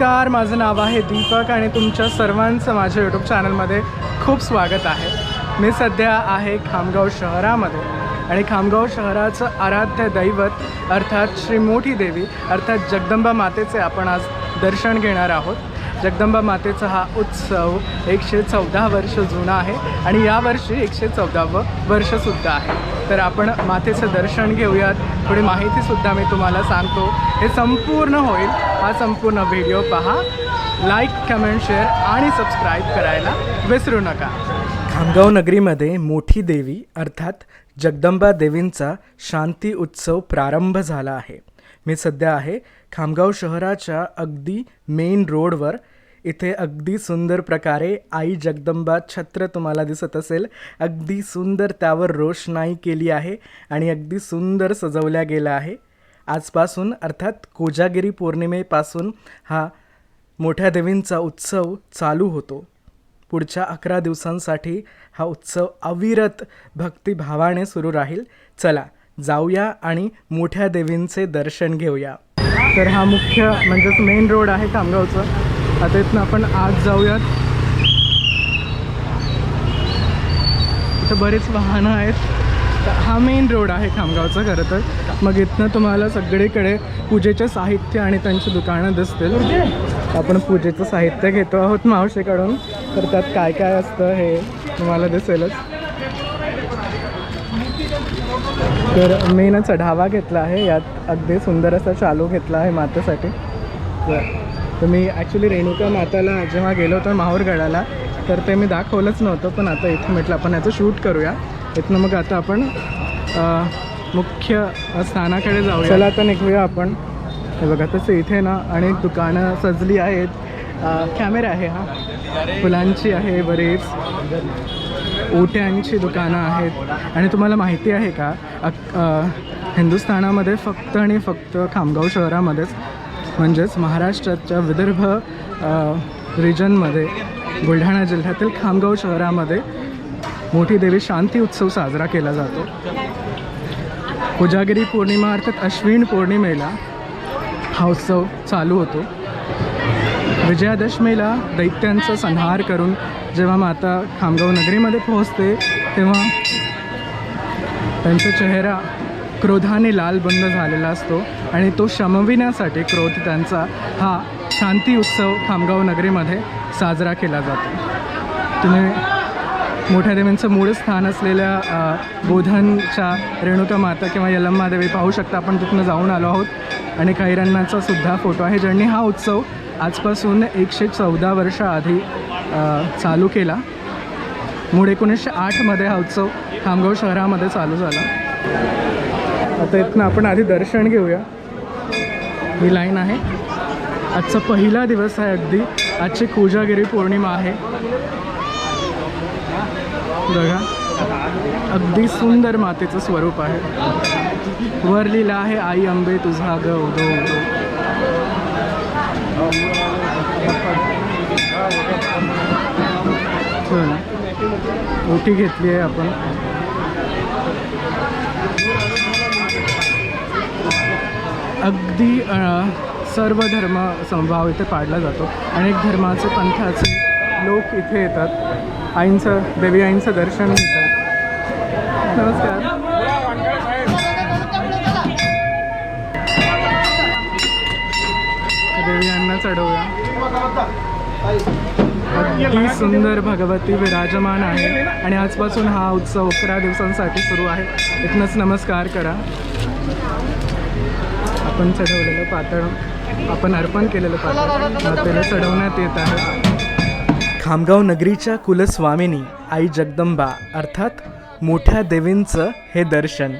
नमस्कार माझं नाव आहे दीपक आणि तुमच्या सर्वांचं माझ्या यूट्यूब चॅनलमध्ये खूप स्वागत आहे. मी सध्या आहे खामगाव शहरामध्ये आणि खामगाव शहराचं आराध्य दैवत अर्थात श्री मोठी देवी अर्थात जगदंबा मातेचे आपण आज दर्शन घेणार आहोत. जगदंबा मातेचा हा उत्सव एकशे चौदा वर्ष जुना आहे आणि यावर्षी एकशे चौदावं वर्षसुद्धा आहे. तर आपण मातेचं दर्शन घेऊयात. थोडी माहितीसुद्धा मी तुम्हाला सांगतो. हे संपूर्ण होईल. हा संपूर्ण व्हिडिओ पहा. लाईक कमेंट शेअर आणि सबस्क्राईब करायला विसरू नका. खामगाव नगरीमध्ये मोठी देवी अर्थात जगदंबा देवींचा शांती उत्सव प्रारंभ झाला आहे. मी सध्या आहे खामगाव शहराच्या अगदी मेन रोडवर इथे अगदी सुंदर प्रकारे आई जगदंबा छत्र तुम्हाला दिसत असेल. अगदी सुंदर त्यावर रोषणाई केली आहे आणि अगदी सुंदर सजवल्या गेलं आहे. आजपासून अर्थात कोजागिरी पौर्णिमेपासून हा मोठ्या देवींचा उत्सव चालू होतो. पुढच्या अकरा दिवसांसाठी हा उत्सव अविरत भक्तिभावाने सुरू राहील. चला जाऊया आणि मोठ्या देवींचे दर्शन घेऊया. तर हा मुख्य म्हणजेच मेन रोड आहे खामगावचं आता इथनं आपण आज जाऊयात. इथं बरेच वाहनं आहेत. तर हा मेन रोड आहे खामगावचा खरं तर. मग इथनं तुम्हाला सगळीकडे पूजेचे साहित्य आणि त्यांची दुकानं दिसतील. आपण पूजेचं साहित्य घेतो आहोत मावशीकडून. तर त्यात काय काय असतं हे तुम्हाला दिसेलच. तर मी ना चढावा घेतला आहे. यात अगदी सुंदर असा चालू घेतला आहे मातेसाठी. तर मी ॲक्च्युली रेणुका माताला जेव्हा गेलो होतो माहूरगडाला तर ते मी दाखवलंच नव्हतं पण आता इथं म्हटलं आपण याचं शूट करूया. इथनं मग आता आपण मुख्य स्थानाकडे जाऊया. चला आता निघूया आपण. हे बघा तसं इथे ना अनेक दुकानं सजली आहेत. कॅमेरे कॅमेरा आहे हा. फुलांची आहे बरीच. ओट्यांची दुकानं आहेत. आणि तुम्हाला माहिती आहे का हिंदुस्थानामध्ये फक्त आणि फक्त खामगाव शहरामध्येच म्हणजेच महाराष्ट्राच्या विदर्भ रिजनमध्ये बुलढाणा जिल्ह्यातील खामगाव शहरामध्ये मोठी देवी शांती उत्सव साजरा केला जातो. कोजागिरी पौर्णिमा अर्थात अश्विन पौर्णिमेला हा उत्सव चालू होतो. विजयादशमीला दैत्यांचा संहार करून जेव्हा माता खामगाव नगरीमध्ये पोहोचते तेव्हा त्यांचा चेहरा क्रोधाने लाल बंद झालेला असतो. आणि तो शमविण्यासाठी क्रोध त्यांचा हा शांती उत्सव खामगाव नगरीमध्ये साजरा केला जातो. तुम्ही मोठ्या देवींचं मूळ स्थान असलेल्या बोधनच्या रेणुका माता किंवा यलम्मा देवी पाहू शकता. आपण तिथनं जाऊन आलो आहोत आणि खैरण्णाचा सुद्धा फोटो आहे. ज्यांनी हा उत्सव आजपासून एकशे चौदा वर्षाआधी चालू केला. मूळ एकोणीसशे आठमध्ये हा उत्सव खामगाव शहरामध्ये चालू झाला. आता इथनं आपण आधी दर्शन घेऊया. ही लाईन आहे. आजचा पहिला दिवस आहे अगदी. आजची कोजागिरी पौर्णिमा आहे. बघा. अगदी सुंदर मातेचं स्वरूप आहे. वर लिहिलं आहे आई अंबे तुझा ग उदो उदो. चला. ओटी घेतली आहे आपण. अगदी सर्व धर्म समभाव इथे पाडला जातो. अनेक धर्माचे पंथाचे लोक इथे येतात. आईंचं देवी आईंचं दर्शन घेतात. नमस्कार. देवी यांना चढवूया. अगदी सुंदर भगवती विराजमान आहे. आणि आजपासून हा उत्सव अकरा दिवसांसाठी सुरू आहे. इथनंच नमस्कार करा. आपण चढवलेलं पातळ आपण अर्पण केलेलं पातळ. मातेला चढवण्यात येत आहे. खामगाव नगरीच्या कुलस्वामिनी आई जगदंबा अर्थात मोठ्या देवींचं हे दर्शन.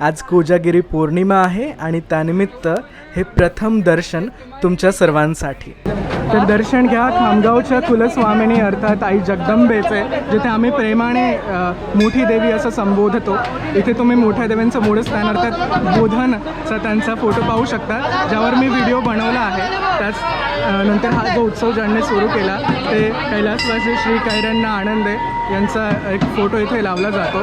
आज कोजागिरी पौर्णिमा आहे आणि त्यानिमित्त हे प्रथम दर्शन तुमच्या सर्वांसाठी. तर दर्शन घ्या. खामगावच्या कुलस्वामिनी अर्थात आई जगदंबेचे जिथे आम्ही प्रेमाने मोठी देवी असं संबोधतो. इथे तुम्ही मोठ्या देवींचं मूळ स्थान अर्थात बोधनचा त्यांचा फोटो पाहू शकता. ज्यावर मी व्हिडिओ बनवला आहे. त्याच नंतर हा जो उत्सव ज्यांनी सुरू केला ते कैलासवासी श्री कैरण्य आनंदे यांचा एक फोटो इथे लावला जातो.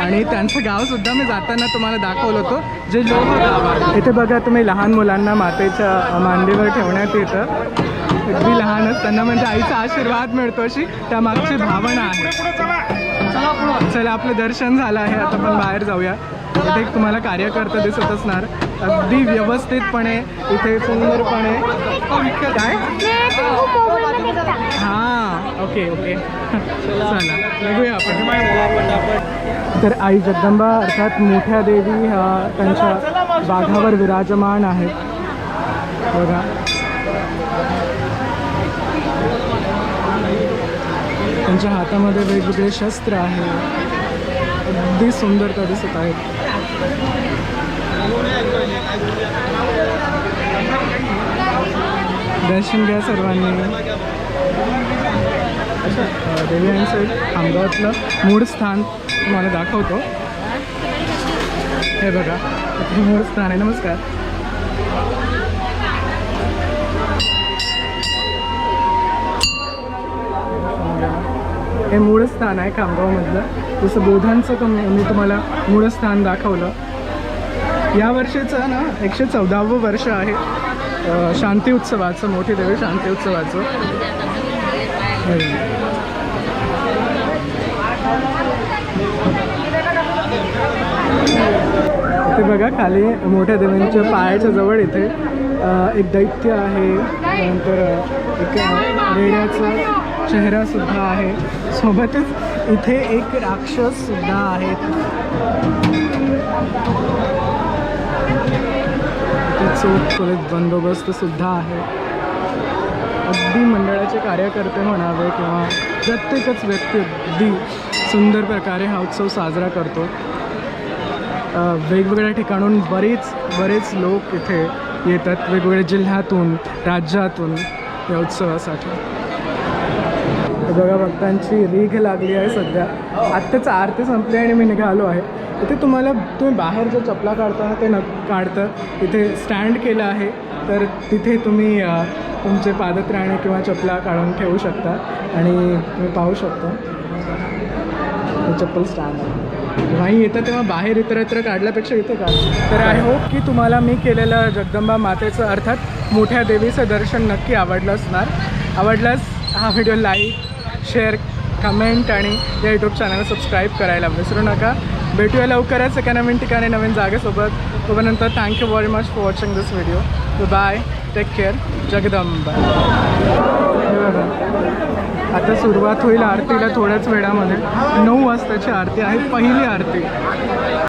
आणि त्यांचं गावसुद्धा मी जाताना तुम्हाला दाखवलं होतं. जे लोह गाव आहे. इथे बघा तुम्ही लहान मुलांना मातेच्या मांडीवर ठेवण्यात येतं. अगदी लहान असताना म्हणजे आईचा आशीर्वाद मिळतो अशी त्या मागची भावना आहे. चला आपलं दर्शन झालं आहे. आता आपण बाहेर जाऊया. इथे तुम्हाला कार्यकर्ता दिसत असणार. अगदी व्यवस्थितपणे इथे सुंदरपणे. काय? हां ओके ओके. चला बघूया आपण. तर आई जगदंबा अर्थात मोठ्या देवी ह्या त्यांच्या बाघावर विराजमान आहेत. बघा. त्यांच्या हातामध्ये वेगवेगळे शस्त्र आहे. अगदी सुंदरता दिसत आहेत. दर्शन घ्या सर्वांनी. अ, देवी यांचं खामगावातलं मूळ स्थान तुम्हाला दाखवतो. हे बघा मूळ स्थान आहे. नमस्कार. हे मूळ स्थान आहे खामगावमधलं. जसं बोधांचं तुम मी तुम्हाला मूळ स्थान दाखवलं. या वर्षीचं ना एकशे चौदावं वर्ष आहे शांती उत्सवाचं मोठी देवी शांती उत्सवाचं. ते बघा खाली मोठ्या देवींच्या पायाच्या जवळ इथे एक दैत्य आहे नंतर एक रेड्याचं चेहरासुद्धा आहे. सोबतच इथे एक राक्षस सुद्धा आहेत चोख पोलीस बंदोबस्त सुद्धा आहे. अगदी मंडळाचे कार्यकर्ते म्हणावे किंवा प्रत्येकच व्यक्ती अगदी सुंदर प्रकारे हा उत्सव साजरा करतो. वेगवेगळ्या ठिकाणून बरेच बरेच लोक इथे येतात. वेगवेगळ्या जिल्ह्यातून राज्यातून या उत्सवासाठी. बघा भक्तांची रीघ लागली आहे सध्या. आत्ताच आरती संपली आणि मी निघालो आहे. इथे तुम्हाला तुम्ही बाहेर जो चपला काढताना ते न काढतं इथे स्टँड केलं आहे तर तिथे तुम्ही तुमचे पादत्राणे किंवा चपला काढून ठेवू शकता आणि तुम्ही पाहू शकता. चप्पल स्टँड आहे. नाही येतं तेव्हा बाहेर इतरत्र काढल्यापेक्षा इथे काढ. तर आय होप की तुम्हाला मी केलेलं जगदंबा मातेचं अर्थात मोठ्या देवीचं दर्शन नक्की आवडलं असणार. आवडल्यास हा व्हिडिओ लाईक शेअर कमेंट आणि या यूट्यूब चॅनलला सबस्क्राईब करायला विसरू नका. भेटूया लवकरच एका नवीन ठिकाणी नवीन जागेसोबत. तोपर्यंत thank you very much for watching this video bye take care Jagdamba आता सुरुवात होईल आरतीला थोड्याच वेळामध्ये. नऊ वाजताची आरती आहे. पहिली आरती.